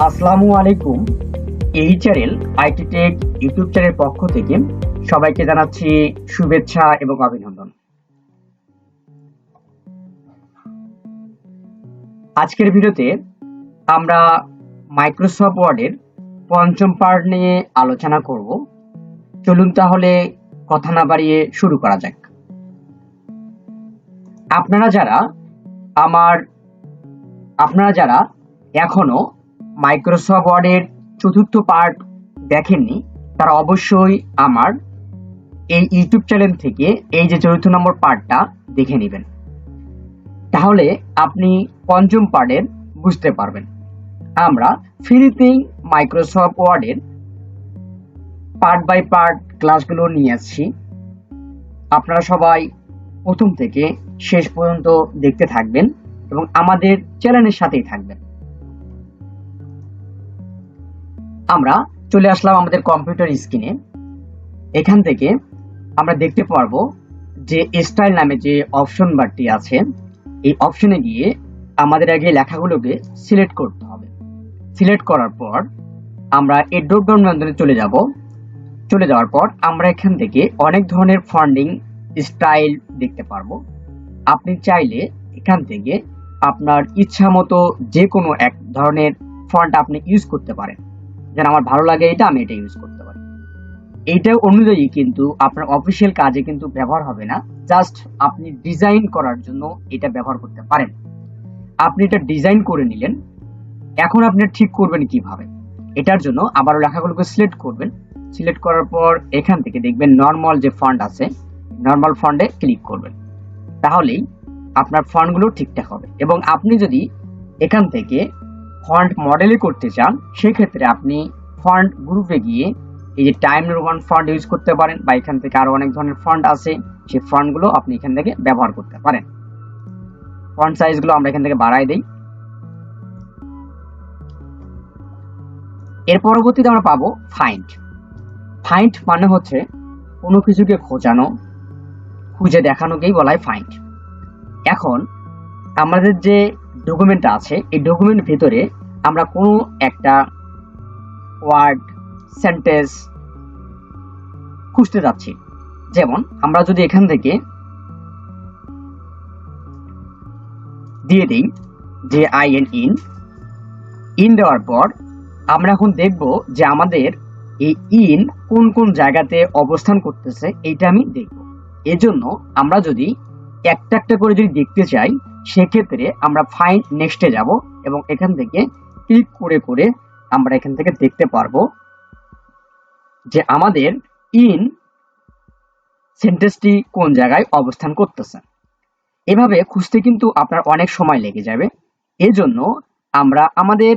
আসসালামু আলাইকুম। এই চ্যানেল আইটি টেক ইউটিউব চ্যানেলের পক্ষ থেকে সবাইকে জানাচ্ছি শুভেচ্ছা এবং অভিনন্দন। আজকের ভিডিওতে আমরা মাইক্রোসফট ওয়ার্ডের পঞ্চম পার্ট নিয়ে আলোচনা করব। চলুন তাহলে কথা না বাড়িয়ে শুরু করা যাক। আপনারা যারা আমার আপনারা যারা এখনও মাইক্রোসফট ওয়ার্ডের চতুর্থ পার্ট দেখেননি, তারা অবশ্যই আমার এই ইউটিউব চ্যানেল থেকে এই যে চতুর্থ নম্বর পার্টটা দেখে নেবেন। তাহলে আপনি পঞ্চম পার্টের বুঝতে পারবেন। আমরা ফ্রিতেই মাইক্রোসফট ওয়ার্ডের পার্ট বাই পার্ট ক্লাসগুলো নিয়ে আসছি। আপনারা সবাই প্রথম থেকে শেষ পর্যন্ত দেখতে থাকবেন এবং আমাদের চ্যানেলের সাথেই থাকবেন। আমরা চলে আসলাম আমাদের কম্পিউটার স্ক্রিনে এখান থেকে আমরা দেখতে পারব যে স্টাইল নামে যে অপশন বারটি আছে, এই অপশনে গিয়ে আমাদের আগে লেখাগুলোকে সিলেক্ট করতে হবে। সিলেক্ট করার পর আমরা এই ড্রপ ডাউন মেনুতে চলে যাব। চলে যাওয়ার পর আমরা এখান থেকে অনেক ধরনের ফান্ডিং স্টাইল দেখতে পারব। আপনি চাইলে এখান থেকে আপনার ইচ্ছা মতো যে কোনো এক ধরনের ফন্ট আপনি ইউজ করতে পারেন। যেন আমার ভালো লাগে, এটা আমি এটা ইউজ করতে পারি। এইটা অনুযায়ী কিন্তু আপনার অফিসিয়াল কাজে কিন্তু ব্যবহার হবে না। জাস্ট আপনি ডিজাইন করার জন্য এটা ব্যবহার করতে পারেন। আপনি এটা ডিজাইন করে নিলেন। এখন আপনি ঠিক করবেন কীভাবে? এটার জন্য আবার লেখাগুলোকে সিলেক্ট করবেন। সিলেক্ট করার পর এখান থেকে দেখবেন নর্মাল যে ফান্ড আছে নর্মাল ফান্ডে ক্লিক করবেন। তাহলেই আপনার ফান্ডগুলো ঠিকঠাক হবে। এবং আপনি যদি এখান থেকে ফন্ট মডেলে করতে চান, সেক্ষেত্রে আপনি ফন্ট গ্রুপে গিয়ে এই যে টাইম রোমান ফন্ট ইউজ করতে পারেন বা এখান থেকে আরও অনেক ধরনের ফন্ট আছে, সেই ফন্টগুলো আপনি এখান থেকে ব্যবহার করতে পারেন। ফন্ট সাইজগুলো আমরা এখান থেকে বাড়াই দেই। এর পরবর্তীতে আমরা পাবো ফাইন্ড ফাইন্ড মানে হচ্ছে কোনো কিছুকে খোঁজানো, খুঁজে দেখানোকেই বলা হয় ফাইন্ড এখন আমাদের যে ডকুমেন্ট আছে, এই ডকুমেন্ট ভিতরে আমরা কোনো একটা ওয়ার্ড সেন্টেন্স খুঁজতে যাচ্ছি। যেমন আমরা যদি এখান থেকে দিয়ে দিই যে আই এন ইন ইন দেওয়ার পর আমরা এখন দেখব যে আমাদের এই ইন কোন কোন জায়গাতে অবস্থান করতেছে, এইটা আমি দেখব। এজন্য আমরা যদি একটা একটা করে যদি দেখতে চাই সেক্ষেত্রে আমরা ফাইন নেক্সটে যাব এবং এখান থেকে ক্লিক করে করে আমরা এখান থেকে দেখতে পারব যে আমাদের ইন সেন্টেন্সটি কোন জায়গায় অবস্থান করতেছে। এভাবে খুঁজতে কিন্তু আপনার অনেক সময় লেগে যাবে। এজন্য আমরা আমাদের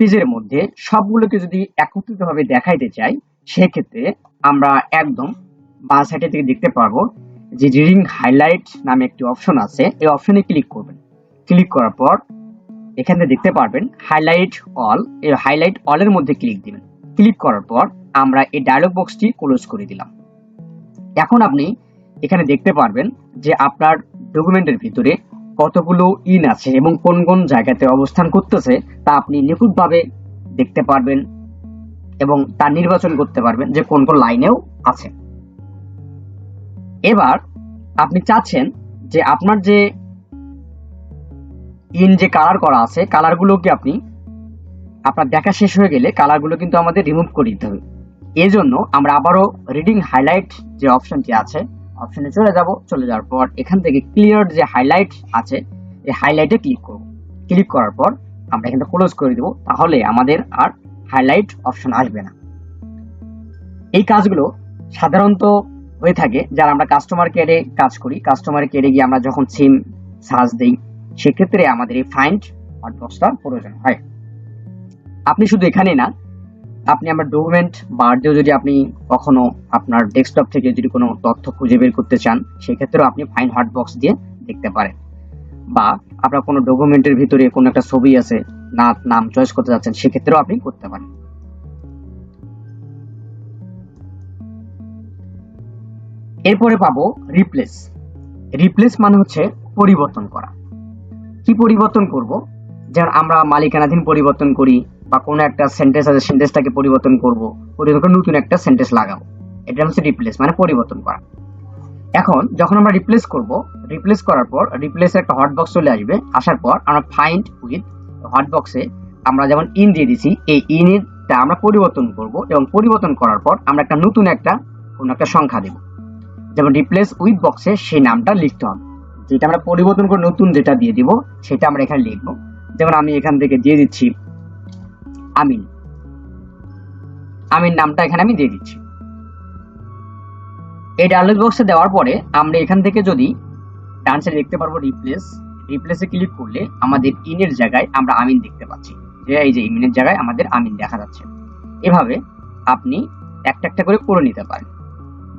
পেজের মধ্যে সবগুলোকে যদি একত্রিতভাবে দেখাইতে চাই, সেক্ষেত্রে আমরা একদম বাঁ সাইডে থেকে দেখতে পারব যে রিডিং হাইলাইট নামে একটি অপশন আছে, এই অপশনে ক্লিক করবেন। ক্লিক করার পর এখানে দেখতে পারবেন হাইলাইট অল এই হাইলাইট অলের মধ্যে ক্লিক দিবেন। ক্লিক করার পর আমরা এই ডায়লগ বক্সটি ক্লোজ করে দিলাম। এখন আপনি এখানে দেখতে পারবেন যে আপনার ডকুমেন্টের ভিতরে কতগুলো ইন আছে এবং কোন কোন জায়গাতে অবস্থান করতেছে তা আপনি নিখুঁতভাবে দেখতে পারবেন এবং তা নির্বাচন করতে পারবেন যে কোন কোন লাইনেও আছে। এবার আপনি চাচ্ছেন যে আপনার যে ইন যে কালার করা আছে কালারগুলোকে আপনি, আপনার দেখা শেষ হয়ে গেলে কালারগুলো কিন্তু আমাদের রিমুভ করে দিতে হবে। এই জন্য আমরা আবারও রিডিং হাইলাইট যে অপশনটি আছে অপশনে চলে যাব। চলে যাওয়ার পর এখান থেকে ক্লিয়ার যে হাইলাইট আছে, এই হাইলাইটে ক্লিক করব। ক্লিক করার পর আমরা এখানে ক্লোজ করে দেব, তাহলে আমাদের আর হাইলাইট অপশন আসবে না। এই কাজগুলো সাধারণত হয়ে থাকে, যারা আমরা কাস্টমার কেয়ারে কাজ করি। কাস্টমার কেয়ারে গিয়ে আমরা যখন সিম সার্চ দিই, সেক্ষেত্রে আমাদের এই ফাইন্ড হটবক্সটা প্রয়োজন হয়। আপনি শুধু এখানে না, আপনি আমার ডকুমেন্ট বার্থডেও যদি আপনি কখনো আপনার ডেস্কটপ থেকে যদি কোনো তথ্য খুঁজে বের করতে চান, সেক্ষেত্রেও আপনি ফাইন হটবক্স দিয়ে দেখতে পারেন। বা আপনার কোনো ডকুমেন্টের ভিতরে কোনো একটা ছবি আছে, না, নাম চয়েস করতে যাচ্ছেন, সেক্ষেত্রেও আপনি করতে পারেন। এরপরে পাবো রিপ্লেস রিপ্লেস মানে হচ্ছে পরিবর্তন করা। কি পরিবর্তন করব? যেমন আমরা মালিকানাধীন পরিবর্তন করি বা কোনো একটা সেন্টেন্স আছে সেন্টেন্সটাকে পরিবর্তন করব পরিবর্তন করে নতুন একটা সেন্টেন্স লাগাবো। এটা হচ্ছে রিপ্লেস মানে পরিবর্তন করা। এখন যখন আমরা রিপ্লেস করব রিপ্লেস করার পর রিপ্লেসে একটা হট বক্স চলে আসবে। আসার পর আমরা ফাইন্ড উইথ হট বক্সে আমরা যেমন ইন দিয়ে দিছি, এই ইনটা আমরা পরিবর্তন করব এবং পরিবর্তন করার পর আমরা একটা নতুন একটা, কোনো একটা সংখ্যা দেব। যেমন রিপ্লেস উইথ বক্সে সেই নামটা লিখতে হবে। যেটা আমরা পরিবর্তন করে নতুন যেটা দিয়ে দিব, সেটা আমরা এখানে লিখব। যেমন আমি এখান থেকে দিয়ে দিচ্ছি আমিন। আমিন নামটা এখানে আমি দিয়ে দিচ্ছি। এই ডায়লগ বক্সে দেওয়ার পরে আমরা এখান থেকে যদি ডান সাইডে দেখতে পারব রিপ্লেস রিপ্লেসে ক্লিক করলে আমাদের ইনের জায়গায় আমরা আমিন দেখতে পাচ্ছি। যে এই যে ইমিনের জায়গায় আমাদের আমিন দেখা যাচ্ছে। এভাবে আপনি একটা একটা করে করে নিতে পারেন।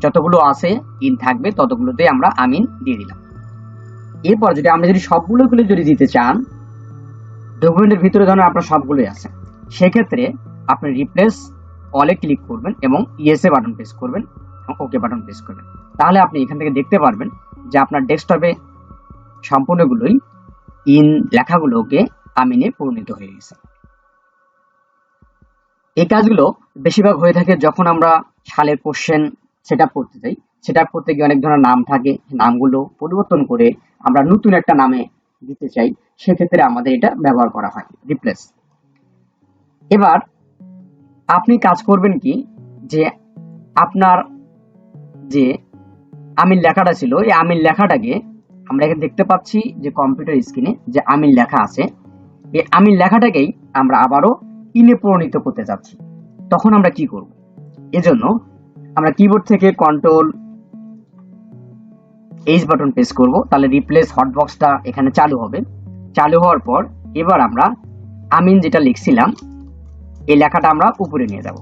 যতগুলো আছে ইন থাকবে ততগুলোতে আমরা আমিন দিয়ে দিলাম। এরপর যদি আমরা যদি সবগুলো গুলো যদি দিতে চান ডকুমেন্টের ভিতরে ধরুন আপনার সবগুলোই আছে। সেক্ষেত্রে আপনি রিপ্লেস অলে ক্লিক করবেন এবং ইএসএ বাটন প্রেস করবেন ওকে বাটন প্রেস করবেন। তাহলে আপনি এখান থেকে দেখতে পারবেন যে আপনার ডেস্কটপে সম্পূর্ণগুলোই ইন লেখাগুলোকে আমিনে পরিণত হয়ে গেছে। এই কাজগুলো বেশিরভাগ হয়ে থাকে যখন আমরা সালের কোশ্চেন সেট আপ করতে চাই। সেট আপ করতে গিয়ে অনেক ধরনের নাম থাকে। নামগুলো পরিবর্তন করে আমরা নতুন একটা নামে দিতে চাই। সেক্ষেত্রে আমাদের এটা ব্যবহার করা হয়। রিপ্লেস এবার আপনি কাজ করবেন কি? যে আপনার যে আমির লেখাটা ছিল, এই আমির লেখাটাকে আমরা এখানে দেখতে পাচ্ছি যে কম্পিউটার স্ক্রিনে যে আমির লেখা আছে, এই আমির লেখাটাকেই আমরা আবারও ইনে পরিণত করতে চাচ্ছি তখন আমরা কি করব? এজন্য আমরা কিবোর্ড থেকে কন্ট্রোল এইচ বাটন প্রেস করব, তাহলে রিপ্লেস হটবক্সটা এখানে চালু হবে। চালু হওয়ার পর এবার আমরা আমিন যেটা লিখছিলাম, এই লেখাটা আমরা উপরে নিয়ে যাব।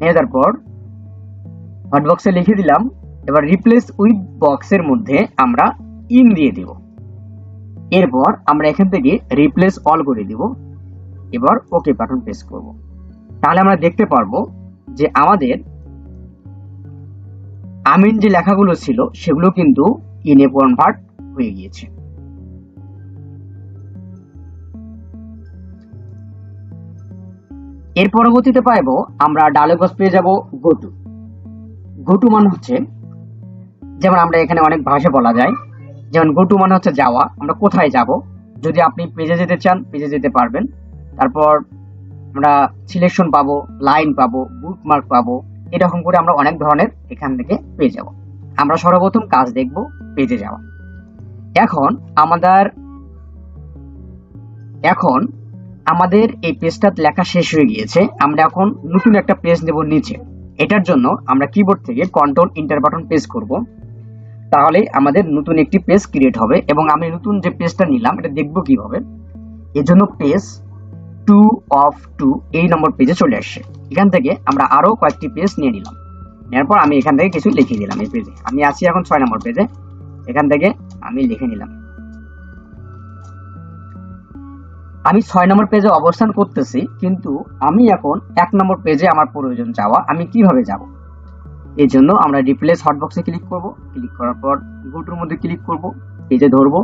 নিয়ে যাওয়ার পর হটবক্সে লিখে দিলাম, এবার রিপ্লেস উইথ বক্সের মধ্যে আমরা ইন দিয়ে দিব। এরপর আমরা এখান থেকে রিপ্লেস অল করে দিব। এবার ওকে বাটন প্রেস করব। তাহলে আমরা দেখতে পারব যে আমাদের আমিন যে লেখাগুলো ছিল, সেগুলো কিন্তু ইনে কনভার্ট হয়ে গিয়েছে। এর পরবর্তীতে পাইবো, আমরা ডায়লগ বক্স পেয়ে যাব গোটু গোটু মানে হচ্ছে, যেমন আমরা এখানে অনেক ভাষা বলা যায়, যেমন গোটু মানে হচ্ছে যাওয়া, আমরা কোথায় যাব? যদি আপনি পেজে যেতে চান, পেজে যেতে পারবেন। তারপর আমরা সিলেকশন পাবো লাইন পাবো বুকমার্ক পাবো, এরকম করে আমরা অনেক ধরনের এখান থেকে পেয়ে যাব। আমরা সর্বপ্রথম কাজ দেখব পেজে যাওয়া। এখন আমাদের এখন আমাদের এই পেজটা লেখা শেষ হয়ে গিয়েছে। আমরা এখন নতুন একটা পেজ নেব নিচে। এটার জন্য আমরা কিবোর্ড থেকে কন্ট্রোল ইন্টার বাটন প্রেস করব। তাহলে আমাদের নতুন একটি পেজ ক্রিয়েট হবে এবং আমি নতুন যে পেজটা নিলাম, এটা দেখব কীভাবে। এর জন্য পেজ টু অফ টু এই নম্বর পেজে চলে আসছে এখান থেকে আমরা আরও কয়েকটি পেজ নিয়ে নিলাম। নেওয়ার পর আমি এখান থেকে কিছু লিখে দিলাম এই পেজে আমি আছি এখন ছয় নম্বর পেজে এখান থেকে আমি লিখে নিলাম। আমি ছয় নম্বর পেজে অবস্থান করতেছি, কিন্তু আমি এখন এক নম্বর পেজে আমার প্রয়োজন যাওয়া আমি কীভাবে যাব? এই জন্য আমরা রিপ্লেস হটবক্সে ক্লিক করব। ক্লিক করার পর গুটুর মধ্যে ক্লিক করব। পেজে ধরবো।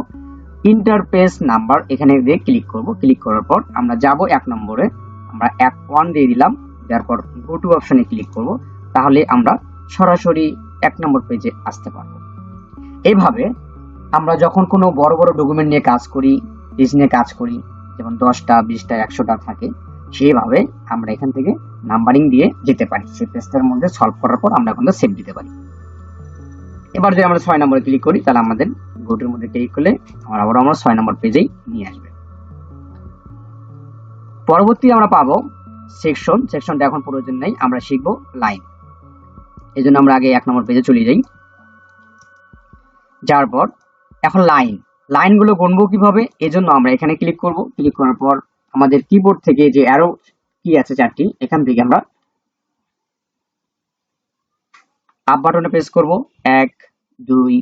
ইন্টার পেজ নাম্বার এখানে দিয়ে ক্লিক করব। ক্লিক করার পর আমরা যাব এক নম্বরে। আমরা এক ওয়ান দিয়ে দিলাম। দেওয়ার পর গো টু অপশনে ক্লিক করব। তাহলে আমরা সরাসরি এক নম্বর পেজে আসতে পারব। এইভাবে আমরা যখন কোনো বড় বড় ডকুমেন্ট নিয়ে কাজ করি পেজ নিয়ে কাজ করি, যেমন দশটা, বিশটা, একশোটা থাকে, সেইভাবে আমরা এখান থেকে নাম্বারিং দিয়ে যেতে পারি। সেই পেজটার মধ্যে সলভ করার পর আমরা এখন সেভ দিতে পারি। এবার যদি আমরা ছয় নম্বরে ক্লিক করি, তাহলে আমাদের গোটের মধ্যে ক্লিক করলে আমরা আবার আমরা ছয় নম্বর পেজেই নিয়ে আসবে। পরবর্তী আমরা পাবো সেকশন সেকশনটা এখন প্রয়োজন নেই, আমরা শিখব লাইন এই জন্য আমরা আগে এক নম্বর পেজে চলে যাই। যাওয়ার পর এখন লাইন লাইনগুলো গুনবো কীভাবে? এজন্য আমরা এখানে ক্লিক করব। ক্লিক করার পর আমাদের কিবোর্ড থেকে যে অ্যারো কি আছে চারটি, এখান থেকে আমরা আপ বাটনে প্রেস করব। এক, দুই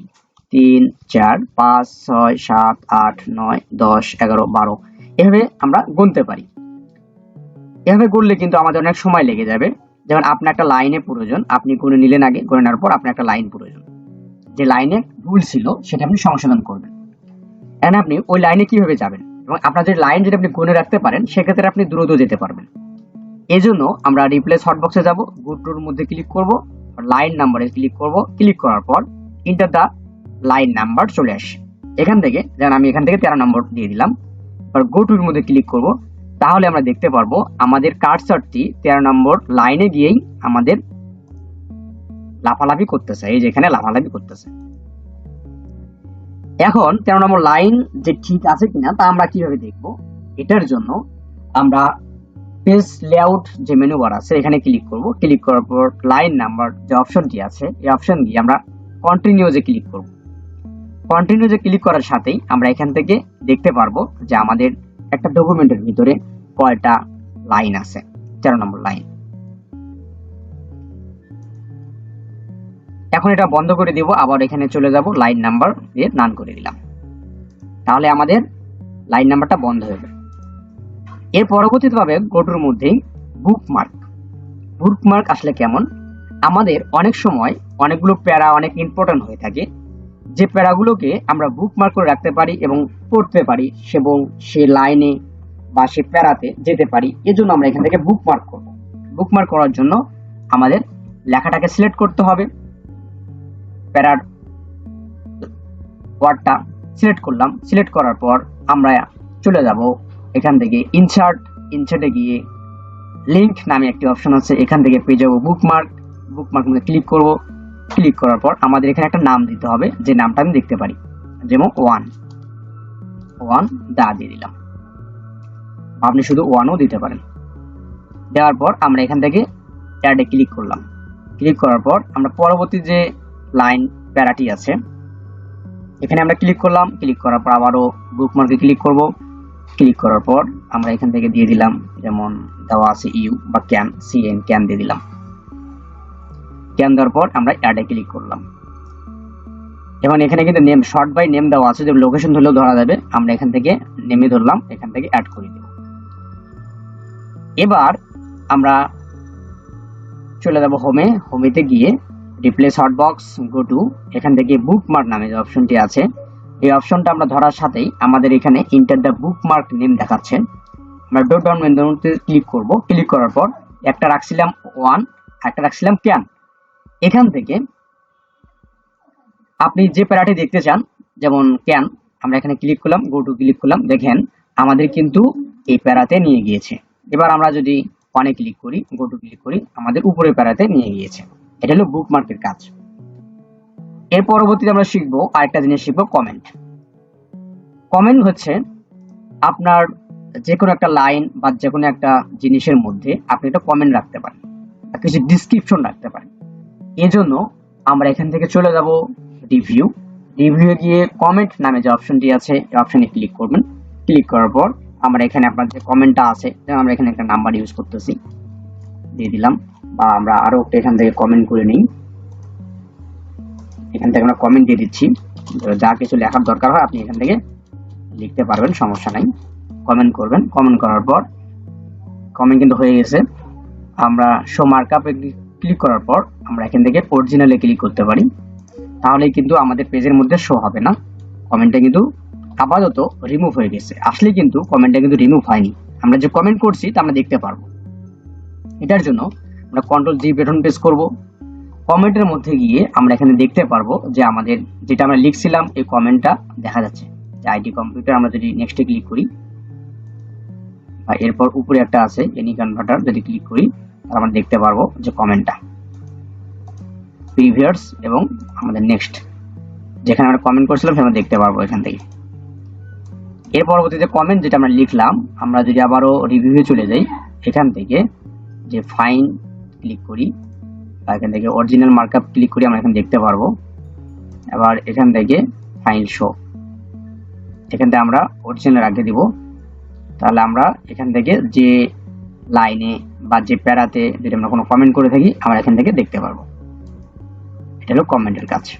তিন, চার, পাঁচ, ছয়, সাত, আট, নয়, দশ, এগারো, বারো। এভাবে আমরা গুনতে পারি। এভাবে গুনলে কিন্তু আমাদের অনেক সময় লেগে যাবে। যেমন আপনার একটা লাইনে প্রয়োজন, আপনি গুনে নিলেন আগে, গুনে নেওয়ার পর আপনার একটা লাইন প্রয়োজন। যে লাইনে ভুল ছিল, সেটা আপনি সংশোধন করবেন। এখন আপনি ওই লাইনে কীভাবে যাবেন? এবং আপনার যে লাইন যদি আপনি গুনে রাখতে পারেন, সেক্ষেত্রে আপনি দ্রুত যেতে পারবেন। এই জন্য আমরা রিপ্লেস হটবক্সে যাব গুডরুর মধ্যে ক্লিক করব, লাইন নাম্বারে ক্লিক করব। ক্লিক করার পর ইন্টার দা লাইন নাম্বার চলে আসে। এখান থেকে যেমন আমি এখান থেকে তেরো নম্বর দিয়ে দিলাম। এবার গো টুর মধ্যে ক্লিক করব। তাহলে আমরা দেখতে পারব আমাদের কার্সারটি তেরো নম্বর লাইনে গিয়েই আমাদের লাফালাফি করতেছে। এই যে এখানে লাফালাফি করতেছে। এখন তেরো নম্বর লাইন যে ঠিক আছে কিনা তা আমরা কীভাবে দেখব? এটার জন্য আমরা পেজ লেআউট যে মেনু বার আছে, এখানে ক্লিক করব। ক্লিক করার পর লাইন নাম্বার যে অপশনটি আছে, এই অপশন দিয়ে আমরা কন্টিনিউ যে ক্লিক করব। কন্টিনিউজে ক্লিক করার সাথেই আমরা এখান থেকে দেখতে পারব যে আমাদের একটা ডকুমেন্টের ভিতরে কয়টা লাইন আছে। তেরো নম্বর লাইন এখন এটা বন্ধ করে দিব, আবার এখানে চলে যাব লাইন নাম্বার দিয়ে নান করে দিলাম। তাহলে আমাদের লাইন নাম্বারটা বন্ধ হয়ে এর পরবর্তীতে গোটুর মধ্যেই বুকমার্ক বুকমার্ক আসলে কেমন? আমাদের অনেক সময় অনেকগুলো প্যারা অনেক ইম্পর্টেন্ট হয়ে থাকে। যে প্যারাগুলোকে আমরা বুকমার্ক করে রাখতে পারি এবং পড়তে পারি এবং সে লাইনে বা সে প্যারাতে যেতে পারি, এজন্য আমরা এখান থেকে বুকমার্ক করব। বুকমার্ক করার জন্য আমাদের লেখাটাকে সিলেক্ট করতে হবে। প্যারার ওয়ার্ডটা সিলেক্ট করলাম। সিলেক্ট করার পর আমরা চলে যাব এখান থেকে ইনসার্ট ইনসার্টে গিয়ে লিঙ্ক নামে একটি অপশন আছে, এখান থেকে পেয়ে যাব বুকমার্ক বুকমার্ক মধ্যে ক্লিক করব। ক্লিক করার পর আমাদের এখানে একটা নাম দিতে হবে, যে নামটা আমি দেখতে পারি। যেমন ওয়ান ওয়ান দা দিয়ে দিলাম। আপনি শুধু ওয়ানও দিতে পারেন। দেওয়ার পর আমরা এখান থেকে অ্যাডে ক্লিক করলাম। ক্লিক করার পর আমরা পরবর্তী যে লাইন প্যারাটি আছে, এখানে আমরা ক্লিক করলাম। ক্লিক করার পর আবারও বুকমার্কে ক্লিক করব। ক্লিক করার পর আমরা এখান থেকে দিয়ে দিলাম, যেমন দেওয়া আছে ইউ বা ক্যান সিএন ক্যান দিয়ে দিলাম। ক্যান দেওয়ার পর আমরা অ্যাডে ক্লিক করলাম। এবং এখানে কিন্তু নেম শর্ট বাই নেম দেওয়া আছে, যে লোকেশন ধরলেও ধরা যাবে। আমরা এখান থেকে নেমে ধরলাম, এখান থেকে অ্যাড করে দেব এবার আমরা চলে যাব হোমে হোমেতে গিয়ে রিপ্লেস হটবক্স গো টু এখান থেকে বুকমার্ক নামে যে অপশনটি আছে, এই অপশনটা আমরা ধরার সাথেই আমাদের এখানে ইন্টার দ্য বুকমার্ক নেম দেখাচ্ছেন আমরা ডট ডাউন মেনুতে ক্লিক করব। ক্লিক করার পর একটা রাখছিলাম ওয়ান একটা রাখছিলাম ক্যান এখান থেকে আপনি যে প্যারাটি দেখতে চান, যেমন ক্যান আমরা এখানে ক্লিক করলাম গো টু ক্লিক করলাম, দেখেন আমাদের কিন্তু এই প্যারাতে নিয়ে গিয়েছে। এবার আমরা যদি ওয়ানে ক্লিক করি গো টু ক্লিক করি, আমাদের উপরের প্যারাতে নিয়ে গিয়েছে। এটা হলো বুকমার্কের কাজ। এর পরবর্তীতে আমরা শিখব আরেকটা জিনিস, শিখব কমেন্ট কমেন্ট হচ্ছে আপনার যে কোনো একটা লাইন বা যে কোনো একটা জিনিসের মধ্যে আপনি একটা কমেন্ট রাখতে পারেন। কিছু ডিসক্রিপশন রাখতে পারেন। এই জন্য আমরা এখান থেকে চলে যাব রিভিউ রিভিউ গিয়ে কমেন্ট নামে যে অপশনটি আছে অপশনে ক্লিক করবেন। ক্লিক করার পর আমরা এখানে আপনার যে কমেন্টটা আছে আমরা এখানে একটা নাম্বার ইউজ করতেছি। দিয়ে দিলাম। বা আমরা আরও একটা এখান থেকে কমেন্ট করে নিই। এখান থেকে আমরা কমেন্ট দিয়ে দিচ্ছি। যা কিছু লেখার দরকার হয় আপনি এখান থেকে লিখতে পারবেন, সমস্যা নাই। কমেন্ট করবেন। কমেন্ট করার পর কমেন্ট কিন্তু হয়ে গেছে। আমরা শো মার্কআপে ক্লিক করার পর আমরা এখান থেকে অরিজিনালে ক্লিক করতে পারি। তাহলেই কিন্তু আমাদের পেজের মধ্যে শো হবে না। কমেন্টটা কিন্তু আপাতত রিমুভ হয়ে গেছে। আসলে কিন্তু কমেন্টটা কিন্তু রিমুভ হয়নি। আমরা যে কমেন্ট করছি, তা আমরা দেখতে পারব। এটার জন্য আমরা কন্ট্রোল জি বেটন প্রেস করব। কমেন্টের মধ্যে গিয়ে আমরা এখানে দেখতে পারব যে আমাদের যেটা আমরা লিখছিলাম, এই কমেন্টটা দেখা যাচ্ছে। যে আইটি কম্পিউটার আমরা যদি নেক্সটে ক্লিক করি, বা এরপর উপরে একটা আছে এনি কনভার্টার যদি ক্লিক করি আমরা দেখতে পারব যে কমেন্টটা প্রিভিয়ার্স এবং আমাদের নেক্সট যেখানে আমরা কমেন্ট করছিলাম আমরা দেখতে পারব এখান থেকে। এর পরবর্তীতে কমেন্ট যেটা আমরা লিখলাম, আমরা যদি আবারও রিভিউয়ে চলে যাই এখান থেকে যে ফাইন ক্লিক করি এখান থেকে অরিজিনাল মার্কআপ ক্লিক করি, আমরা এখানে দেখতে পারব। এবার এখান থেকে ফাইল শো এখান থেকে আমরা অরিজিনাল রাখতে দিব। তাহলে আমরা এখান থেকে যে লাইনে বা যে প্যারাতে যদি আমরা কোনো কমেন্ট করে থাকি, আমরা এখান থেকে দেখতে পারব। এটা হলো কমেন্টের কাজ।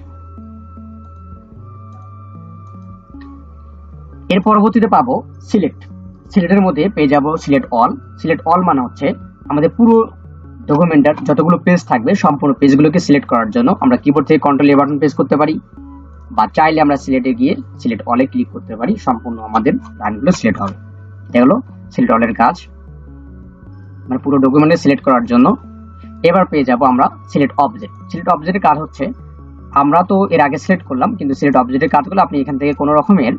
এর পরবর্তীতে পাবো সিলেক্ট সিলেক্টের মধ্যে পেয়ে যাব সিলেক্ট অল সিলেক্ট অল মানে হচ্ছে আমাদের পুরো ডকুমেন্টের যতগুলো পেজ থাকবে, সম্পূর্ণ পেজগুলোকে সিলেক্ট করার জন্য আমরা কিবোর্ড থেকে কন্ট্রোল এ বাটন প্রেস করতে পারি বা চাইলে আমরা সিলেটে গিয়ে সিলেট অলে ক্লিক করতে পারি, সম্পূর্ণ আমাদের লাইনগুলো সিলেক্ট হবে। এটা হলো সিলেট অলের কাজ। মানে পুরো ডকুমেন্টে সিলেক্ট করার জন্য। এবার পেয়ে যাব আমরা সিলেক্ট অবজেক্ট সিলেক্ট অবজেক্টের কাজ হচ্ছে, আমরা তো এর আগে সিলেক্ট করলাম, কিন্তু সিলেক্ট অবজেক্টের কাজগুলো আপনি এখান থেকে কোনো রকমের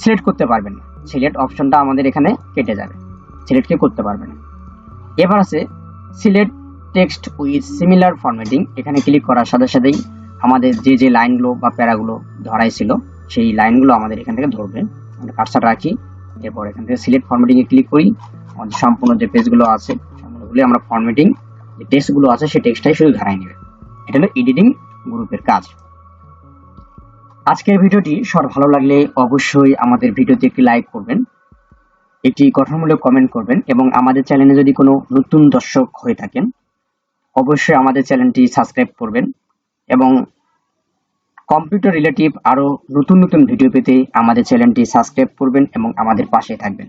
সিলেক্ট করতে পারবেন না। সিলেক্ট অপশনটা আমাদের এখানে কেটে যাবে। সিলেক্ট সিলেক্টকে করতে পারবেন এবার আছে select text with similar formatting এখানে ক্লিক করার সাথে সাথেই আমাদের যে যে লাইনগুলো বা প্যারাগুলো ধরাই ছিল সেই লাইনগুলো আমাদের এখান থেকে ধরবে আমরা কার্সার রাখি, এরপর এখান থেকে সিলেক্ট ফরম্যাটিং এ ক্লিক করি। আমাদের সম্পূর্ণ যে পেজগুলো আছে সম্পূর্ণগুলি আমরা ফরম্যাটিং যে টেক্সটগুলো আছে, সেই টেক্সটটাই শুধু ধরাই নেবে। এটা হলো এডিটিং গ্রুপের কাজ। আজকের ভিডিওটি সর ভালো লাগলে অবশ্যই আমাদের ভিডিওতে একটি লাইক করবেন, একটি গঠনমূলক কমেন্ট করবেন এবং আমাদের চ্যানেলে যদি কোনো নতুন দর্শক হয়ে থাকেন, অবশ্যই আমাদের চ্যানেলটি সাবস্ক্রাইব করবেন এবং কম্পিউটার রিলেটিভ আরও নতুন নতুন ভিডিও পেতে আমাদের চ্যানেলটি সাবস্ক্রাইব করবেন এবং আমাদের পাশে থাকবেন।